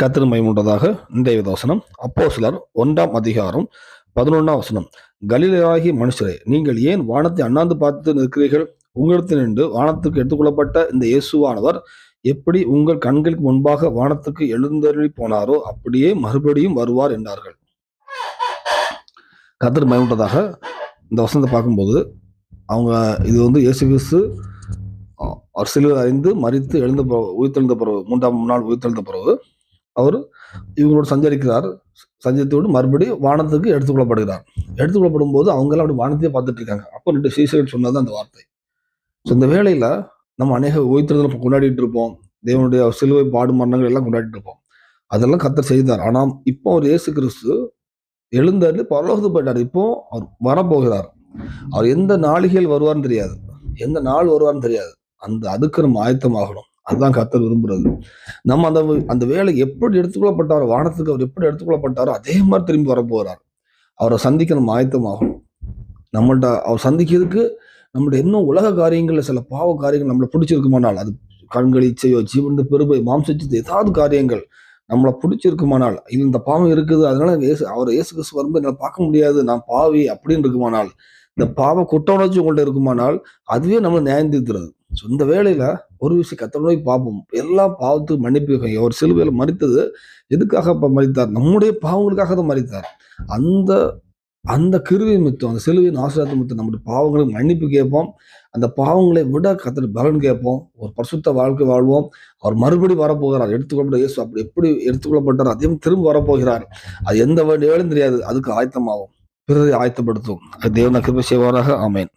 கத்திர உண்டதாக இன்றைய வசனம். அப்போ சிலர் ஒன்றாம் அதிகாரம் பதினொன்றாம் வசனம். கலிலாகி மனுஷரே நீங்கள் ஏன் வானத்தை அண்ணாந்து பார்த்து நிற்கிறீர்கள்? உங்களிடத்தில் நின்று வானத்துக்கு எடுத்துக்கொள்ளப்பட்ட இந்த இயேசுவானவர் எப்படி உங்கள் கண்களுக்கு முன்பாக வானத்துக்கு எழுந்தருளி போனாரோ அப்படியே மறுபடியும் வருவார் என்றார்கள். கத்திர மயமுட்டதாக இந்த வசனத்தை பார்க்கும்போது அவங்க இது வந்து இயேசு கிறிஸ்து அரசியல் சிலுவை அறிந்து மறித்து எழுந்த பிறகு உயிர்த்தெழுந்த பிறகு மூன்றாம் நாள் உயிர்த்தெழுந்த பிறகு அவர் இவங்களோடு சஞ்சரிக்கிறார். சஞ்சரித்தோடு மறுபடியும் வானத்துக்கு எடுத்துக்கொள்ளப்படுகிறார். எடுத்துக்கொள்ளப்படும் போது அவங்கெல்லாம் அப்படி வானத்தையே பார்த்துட்டு இருக்காங்க. அப்போ ரெண்டு சீசர்கள் சொன்னது அந்த வார்த்தை. ஸோ இந்த வேலையில் நம்ம அநேக உயிர்த்தெழுதல் கொண்டாடிட்டு இருப்போம். தேவனுடைய சிலுவை பாடு மரணங்கள் எல்லாம் கொண்டாடிட்டு இருப்போம். அதெல்லாம் கத்தர் செய்தார். ஆனால் இப்போ அவர் இயேசு கிறிஸ்து எழுந்தாரு பரலோகத்துக்கு போயிட்டார். இப்போ அவர் வரப்போகிறார். அவர் எந்த நாளிகையில் வருவார்னு தெரியாது. எந்த நாள் வருவார்னு தெரியாது. அந்த அதுக்கு நம்ம ஆயத்தமாகணும். அதுதான் கத்தர் விரும்புறது. நம்ம அந்த அந்த வேலை எப்படி எடுத்துக்கொள்ளப்பட்டாரோ வானத்துக்கு அவர் எப்படி எடுத்துக்கொள்ளப்பட்டாரோ அதே மாதிரி திரும்பி வரப்போகிறார் அவரை சந்திக்க நம்ம ஆயத்தமாகணும். நம்மள்ட்ட அவர் சந்திக்கிறதுக்கு நம்மளுடைய இன்னும் உலக காரியங்களில் சில பாவ காரியங்கள் நம்மளை பிடிச்சிருக்குமானால் அது கண்கள் இச்சையோ ஜீவன் பெருமை மாம்சத்து ஏதாவது காரியங்கள் நம்மளை பிடிச்சிருக்குமானால் இது இந்த பாவம் இருக்குது அதனால இயேசு அவர் இயேசு கிறிஸ்து வரும்போது என்னால் பார்க்க முடியாது நான் பாவி அப்படின்னு இருக்குமானால் இந்த பாவ குற்ற உணர்ச்சி உங்கள்ட்ட இருக்குமானால் அதுவே நம்ம நியாயம் தீர்த்துறது ஸோ இந்த வேலையில ஒரு விஷயம் கத்தனோய் பார்ப்போம் எல்லா பாவத்துக்கும் மன்னிப்பு ஒரு அவர் சிலுவையில் மறித்தது எதுக்காக இப்போ மறித்தார்? நம்முடைய பாவங்களுக்காக தான் மறித்தார். அந்த அந்த கிருவி மித்தம் அந்த சிலுவையின் ஆசிரியத்தை மித்தம் நம்முடைய பாவங்களுக்கு மன்னிப்பு கேட்போம். அந்த பாவங்களை விட கத்தர் பலன் கேட்போம். ஒரு பரிசுத்த வாழ்க்கை வாழ்வோம். அவர் மறுபடி வரப்போகிறார். எடுத்துக்கொள்ளப்பட்ட இயேசு அப்படி எப்படி எடுத்துக்கொள்ளப்பட்டார் அதையும் திரும்ப வரப்போகிறார். அது எந்த வேலையும் தெரியாது. அதுக்கு ஆயத்தமாகும். பிறரை ஆயத்தப்படுத்தும் அது தேவன செய்வாராக. ஆமேன்.